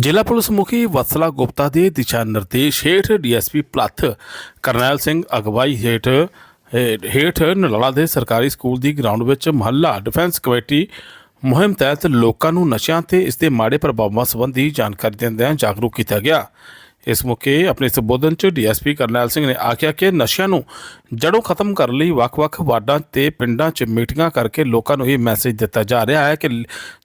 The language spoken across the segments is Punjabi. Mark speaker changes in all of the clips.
Speaker 1: ਜ਼ਿਲ੍ਹਾ ਪੁਲਿਸ ਮੁਖੀ ਵਤਸਲਾ ਗੁਪਤਾ ਦੇ ਦਿਸ਼ਾ ਨਿਰਦੇਸ਼ ਹੇਠ ਡੀਐਸਪੀ ਪਲੱਥ ਕਰਨੈਲ ਸਿੰਘ ਅਗਵਾਈ ਹੇਠ ਹੇਠ ਨਲਾਲਾ ਦੇ ਸਰਕਾਰੀ ਸਕੂਲ ਦੀ ਗਰਾਊਂਡ ਵਿੱਚ ਮਹੱਲਾ ਡਿਫੈਂਸ ਕਮੇਟੀ ਮੁਹਿੰਮ ਤਹਿਤ ਲੋਕਾਂ ਨੂੰ ਨਸ਼ਿਆਂ ਤੇ ਇਸ ਦੇ ਮਾੜੇ ਪ੍ਰਭਾਵਾਂ ਸੰਬੰਧੀ ਜਾਣਕਾਰੀ ਦਿੰਦਿਆਂ ਜਾਗਰੂਕ ਕੀਤਾ ਗਿਆ। ਇਸ ਮੌਕੇ ਆਪਣੇ ਸੰਬੋਧਨ 'ਚ ਡੀਐਸਪੀ ਕਰਨੈਲ ਸਿੰਘ ਨੇ ਆਖਿਆ ਕਿ ਨਸ਼ਿਆਂ ਨੂੰ ਜੜੋਂ ਖਤਮ ਕਰਨ ਲਈ ਵੱਖ-ਵੱਖ ਵਾਰਡਾਂ ਤੇ ਪਿੰਡਾਂ 'ਚ ਮੀਟਿੰਗਾਂ ਕਰਕੇ ਲੋਕਾਂ ਨੂੰ ਇਹ ਮੈਸੇਜ ਦਿੱਤਾ ਜਾ ਰਿਹਾ ਹੈ ਕਿ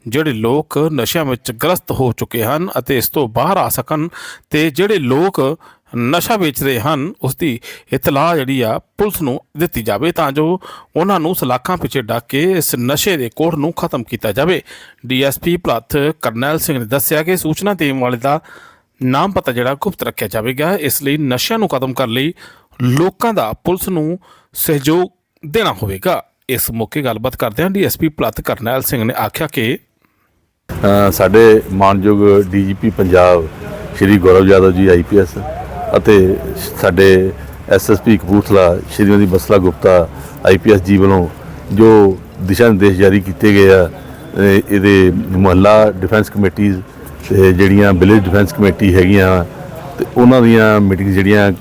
Speaker 1: ਜਿਹੜੇ ਲੋਕ ਨਸ਼ਿਆਂ ਵਿੱਚ ਗ੍ਰਸਤ ਹੋ ਚੁੱਕੇ ਹਨ ਅਤੇ ਇਸ ਤੋਂ ਬਾਹਰ ਆ ਸਕਣ ਤੇ ਜਿਹੜੇ ਲੋਕ ਨਸ਼ਾ ਵੇਚ ਰਹੇ ਹਨ ਉਸ ਦੀ ਇਤਲਾਹ ਜਿਹੜੀ ਆ ਪੁਲਿਸ ਨੂੰ ਦਿੱਤੀ ਜਾਵੇ ਤਾਂ ਜੋ ਉਹਨਾਂ ਨੂੰ ਸਲਾਖਾਂ ਪਿੱਛੇ ਡੱਕ ਕੇ ਇਸ ਨਸ਼ੇ ਦੇ ਕੋੜ ਨੂੰ ਖਤਮ ਕੀਤਾ ਜਾਵੇ। ਡੀਐਸਪੀ ਪਲੱਥ ਕਰਨੈਲ ਸਿੰਘ ਨੇ ਦੱਸਿਆ ਕਿ ਸੂਚਨਾ ਦੇਣ ਵਾਲੇ ਦਾ ਨਾਮ ਪਤਾ ਜਿਹੜਾ ਗੁਪਤ ਰੱਖਿਆ ਜਾਵੇਗਾ, ਇਸ ਲਈ ਨਸ਼ਿਆਂ ਨੂੰ ਖਤਮ ਕਰਨ ਲਈ ਲੋਕਾਂ ਦਾ ਪੁਲਿਸ ਨੂੰ ਸਹਿਯੋਗ ਦੇਣਾ ਹੋਵੇਗਾ। ਇਸ ਮੌਕੇ ਗੱਲਬਾਤ ਕਰਦਿਆਂ ਡੀਐਸਪੀ ਪਲੱਥ ਕਰਨੈਲ ਸਿੰਘ ਨੇ ਆਖਿਆ ਕਿ
Speaker 2: ਸਾਡੇ ਮਾਨਯੋਗ ਡੀਜੀਪੀ ਪੰਜਾਬ ਸ਼੍ਰੀ ਗੌਰਵ ਯਾਦਵ ਜੀ ਆਈਪੀਐਸ ਅਤੇ ਸਾਡੇ ਐਸਐਸਪੀ ਕਪੂਰਥਲਾ, ਸ਼੍ਰੀਮਤੀ ਬਸਲਾ ਗੁਪਤਾ ਆਈਪੀਐਸ ਜੀ ਵੱਲੋਂ ਜੋ ਦਿਸ਼ਾ ਨਿਰਦੇਸ਼ ਜਾਰੀ ਕੀਤੇ ਗਏ ਆ ਇਹਦੇ ਮੁਹੱਲਾ ਡਿਫੈਂਸ ਕਮੇਟੀਆਂ ਤੇ ਜਿਹੜੀਆਂ ਵਿਲੇਜ ਡਿਫੈਂਸ ਕਮੇਟੀ ਹੈਗੀਆਂ ਤੇ ਉਹਨਾਂ ਦੀਆਂ ਮੀਟਿੰਗ ਜਿਹੜੀਆਂ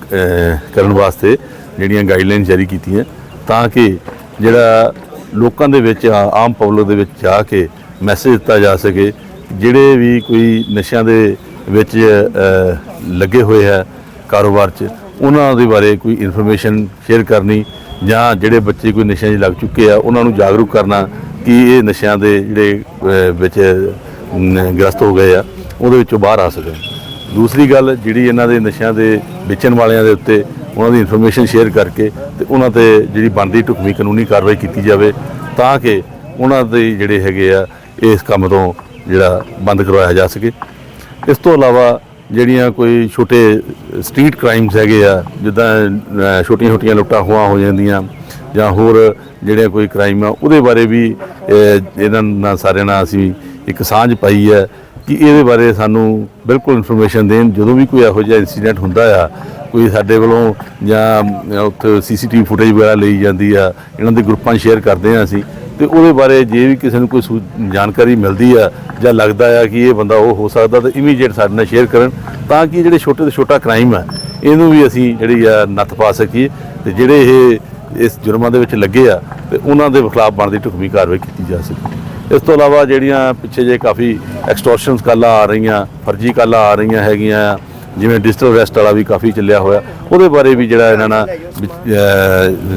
Speaker 2: ਕਰਨ ਵਾਸਤੇ ਜਿਹੜੀਆਂ ਗਾਈਡਲਾਈਨ ਜਾਰੀ ਕੀਤੀਆਂ, ਤਾਂ ਕਿ ਜਿਹੜਾ ਲੋਕਾਂ ਦੇ ਵਿੱਚ ਆਮ ਪਬਲਿਕ ਦੇ ਵਿੱਚ ਜਾ ਕੇ ਮੈਸੇਜ ਦਿੱਤਾ ਜਾ ਸਕੇ, ਜਿਹੜੇ ਵੀ ਕੋਈ ਨਸ਼ਿਆਂ ਦੇ ਵਿੱਚ ਲੱਗੇ ਹੋਏ ਹੈ ਕਾਰੋਬਾਰ 'ਚ, ਉਹਨਾਂ ਦੇ ਬਾਰੇ ਕੋਈ ਇਨਫੋਰਮੇਸ਼ਨ ਸ਼ੇਅਰ ਕਰਨੀ ਜਾਂ ਜਿਹੜੇ ਬੱਚੇ ਕੋਈ ਨਸ਼ਿਆਂ 'ਚ ਲੱਗ ਚੁੱਕੇ ਆ, ਉਹਨਾਂ ਨੂੰ ਜਾਗਰੂਕ ਕਰਨਾ ਕਿ ਇਹ ਨਸ਼ਿਆਂ ਦੇ ਜਿਹੜੇ ਵਿੱਚ ਗ੍ਰਸਤ ਹੋ ਗਏ ਆ, ਉਹਦੇ ਵਿੱਚੋਂ ਬਾਹਰ ਆ ਸਕਣ ਦੂਸਰੀ ਗੱਲ ਜਿਹੜੀ ਇਹਨਾਂ ਦੇ ਨਸ਼ਿਆਂ ਦੇ ਵੇਚਣ ਵਾਲਿਆਂ ਦੇ ਉੱਤੇ ਉਹਨਾਂ ਦੀ ਇਨਫੋਰਮੇਸ਼ਨ ਸ਼ੇਅਰ ਕਰਕੇ ਤੇ ਉਹਨਾਂ ਤੇ ਜਿਹੜੀ ਬਣਦੀ ਢੁਕਵੀਂ ਕਾਨੂੰਨੀ ਕਾਰਵਾਈ ਕੀਤੀ ਜਾਵੇ, ਤਾਂ ਕਿ ਉਹਨਾਂ ਦੇ ਜਿਹੜੇ ਹੈਗੇ ਆ, ਇਸ ਕੰਮ ਤੋਂ ਜਿਹੜਾ ਬੰਦ ਕਰਵਾਇਆ ਜਾ ਸਕੇ। ਇਸ ਤੋਂ ਇਲਾਵਾ ਜਿਹੜੀਆਂ ਕੋਈ ਛੋਟੇ ਸਟਰੀਟ ਕ੍ਰਾਈਮਸ ਹੈਗੇ ਆ, ਜਿੱਦਾਂ ਛੋਟੀਆਂ ਛੋਟੀਆਂ ਲੁੱਟਾਂ ਖੋਹਾਂ ਹੋ ਜਾਂਦੀਆਂ ਜਾਂ ਹੋਰ ਜਿਹੜੇ ਕੋਈ ਕ੍ਰਾਈਮ ਆ, ਉਹਦੇ ਬਾਰੇ ਵੀ ਇਹਨਾਂ ਨਾਲ ਸਾਰਿਆਂ ਨਾਲ ਅਸੀਂ ਇੱਕ ਸਾਂਝ ਪਾਈ ਹੈ ਕਿ ਇਹਦੇ ਬਾਰੇ ਸਾਨੂੰ ਬਿਲਕੁਲ ਇਨਫੋਰਮੇਸ਼ਨ ਦੇਣ, ਜਦੋਂ ਵੀ ਕੋਈ ਇਹੋ ਜਿਹਾ ਇਨਸੀਡੈਂਟ ਹੁੰਦਾ ਆ, ਕੋਈ ਸਾਡੇ ਵੱਲੋਂ ਜਾਂ ਉੱਥੇ ਸੀਸੀਟੀਵੀ ਫੁਟੇਜ ਵਗੈਰਾ ਲਈ ਜਾਂਦੀ ਆ, ਇਹਨਾਂ ਦੇ ਗਰੁੱਪਾਂ ਸ਼ੇਅਰ ਕਰਦੇ ਆ ਅਸੀਂ, ਤੇ ਉਹਦੇ ਬਾਰੇ ਜੇ ਵੀ ਕਿਸੇ ਨੂੰ ਕੋਈ ਸੂ- ਜਾਣਕਾਰੀ ਮਿਲਦੀ ਆ ਜਾਂ ਲੱਗਦਾ ਆ ਕਿ ਇਹ ਬੰਦਾ ਉਹ ਹੋ ਸਕਦਾ, ਤਾਂ ਇਮੀਡੀਏਟ ਸਾਡੇ ਨਾਲ ਸ਼ੇਅਰ ਕਰਨ, ਤਾਂ ਕਿ ਜਿਹੜੇ ਛੋਟੇ ਤੋਂ ਛੋਟਾ ਕ੍ਰਾਈਮ ਆ, ਇਹਨੂੰ ਵੀ ਅਸੀਂ ਜਿਹੜੀ ਆ ਨੱਥ ਪਾ ਸਕੀਏ, ਤੇ ਜਿਹੜੇ ਇਹ ਇਸ ਜੁਰਮਾਂ ਦੇ ਵਿੱਚ ਲੱਗੇ ਆ, ਤੇ ਉਹਨਾਂ ਦੇ ਖਿਲਾਫ ਬਣਦੀ ਢੁਕਵੀਂ ਕਾਰਵਾਈ ਕੀਤੀ ਜਾ ਸਕੇ। ਇਸ ਤੋਂ ਇਲਾਵਾ ਜਿਹੜੀਆਂ ਪਿੱਛੇ ਜੇ ਕਾਫੀ ਐਕਸਟੋਰਸ਼ਨਸ ਕਾਲਾਂ ਆ ਰਹੀਆਂ, ਫਰਜ਼ੀ ਕਾਲਾਂ ਆ ਰਹੀਆਂ ਹੈਗੀਆਂ, ਜਿਵੇਂ ਡਿਜੀਟਲ ਅਰੈਸਟ ਵਾਲਾ ਵੀ ਕਾਫੀ ਚੱਲਿਆ ਹੋਇਆ, ਉਹਦੇ ਬਾਰੇ ਵੀ ਜਿਹੜਾ ਇਹਨਾਂ ਨਾਲ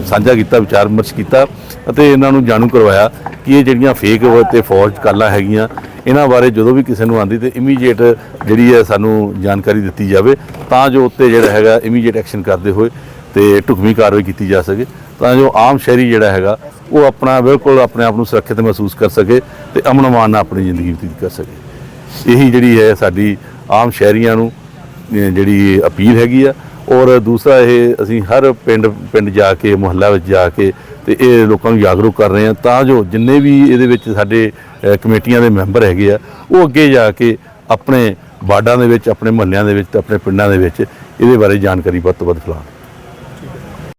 Speaker 2: ਸਾਂਝਾ ਕੀਤਾ, ਵਿਚਾਰ ਵਿਮਰਸ਼ ਕੀਤਾ ਅਤੇ ਇਹਨਾਂ ਨੂੰ ਜਾਣੂ ਕਰਵਾਇਆ ਕਿ ਇਹ ਜਿਹੜੀਆਂ ਫੇਕ ਤੇ ਫੌਜ ਕਾਲਾਂ ਹੈਗੀਆਂ, ਇਹਨਾਂ ਬਾਰੇ ਜਦੋਂ ਵੀ ਕਿਸੇ ਨੂੰ ਆਂਦੀ ਤੇ ਇਮੀਡੀਏਟ ਜਿਹੜੀ ਹੈ ਸਾਨੂੰ ਜਾਣਕਾਰੀ ਦਿੱਤੀ ਜਾਵੇ, ਤਾਂ ਜੋ ਉੱਤੇ ਜਿਹੜਾ ਹੈਗਾ ਇਮੀਡੀਏਟ ਐਕਸ਼ਨ ਕਰਦੇ ਹੋਏ ਤੇ ਢੁਕਵੀਂ ਕਾਰਵਾਈ ਕੀਤੀ ਜਾ ਸਕੇ, ਤਾਂ ਜੋ ਆਮ ਸ਼ਹਿਰੀ ਜਿਹੜਾ ਹੈਗਾ, ਉਹ ਆਪਣਾ ਬਿਲਕੁਲ ਆਪਣੇ ਆਪ ਨੂੰ ਸੁਰੱਖਿਅਤ ਮਹਿਸੂਸ ਕਰ ਸਕੇ ਤੇ ਅਮਨ ਅਮਾਨ ਨਾਲ ਆਪਣੀ ਜ਼ਿੰਦਗੀ ਬਤੀਤ ਕਰ ਸਕੇ। ਇਹੀ ਜਿਹੜੀ ਹੈ ਸਾਡੀ ਆਮ ਸ਼ਹਿਰੀਆਂ ਨੂੰ ਜਿਹੜੀ ਅਪੀਲ ਹੈਗੀ ਆ। ਔਰ ਦੂਸਰਾ ਇਹ ਅਸੀਂ ਹਰ ਪਿੰਡ ਪਿੰਡ ਜਾ ਕੇ, ਮੁਹੱਲਾ ਵਿੱਚ ਜਾ ਕੇ ਤੇ ਇਹ ਲੋਕਾਂ ਨੂੰ ਜਾਗਰੂਕ ਕਰ ਰਹੇ ਹਾਂ, ਤਾਂ ਜੋ ਜਿੰਨੇ ਵੀ ਇਹਦੇ ਵਿੱਚ ਸਾਡੇ ਕਮੇਟੀਆਂ ਦੇ ਮੈਂਬਰ ਹੈਗੇ ਆ, ਉਹ ਅੱਗੇ ਜਾ ਕੇ ਆਪਣੇ ਵਾਰਡਾਂ ਦੇ ਵਿੱਚ, ਆਪਣੇ ਮੁਹੱਲਿਆਂ ਦੇ ਵਿੱਚ ਤੇ ਆਪਣੇ ਪਿੰਡਾਂ ਦੇ ਵਿੱਚ ਇਹਦੇ ਬਾਰੇ ਜਾਣਕਾਰੀ ਵੱਧ ਤੋਂ ਵੱਧ ਫੈਲਾਉਣ।